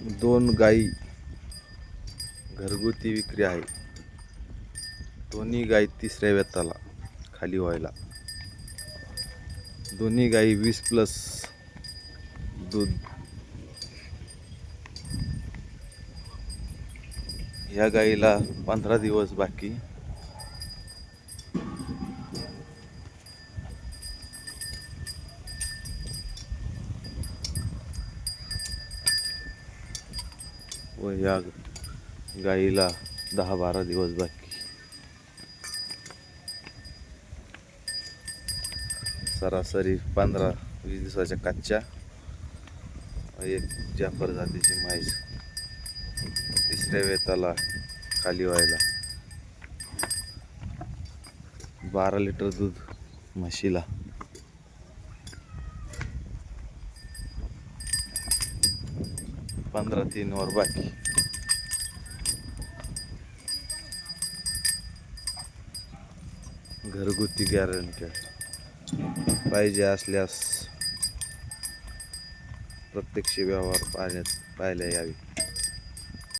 दोन गाई घरगुती विक्री आहे. दोन्ही गाई तिसऱ्या वेताला खाली व्हायला. दोन्ही गाई वीस प्लस दूध. ह्या गाईला पंधरा दिवस बाकी. व या गाईला दहा बारा दिवस बाकी. सरासरी पंधरा वीस दिवसाच्या कच्च्या एक जाफर जातीची म्हैस. तिसऱ्या वेताला खाली व्हायला. बारा लिटर दूध म्हशीला. पंधरा तीन वर बाकी घरगुती गॅरंटी पाहिजे असल्यास प्रत्यक्ष व्यवहार पाहण्यात पाहायला यावी.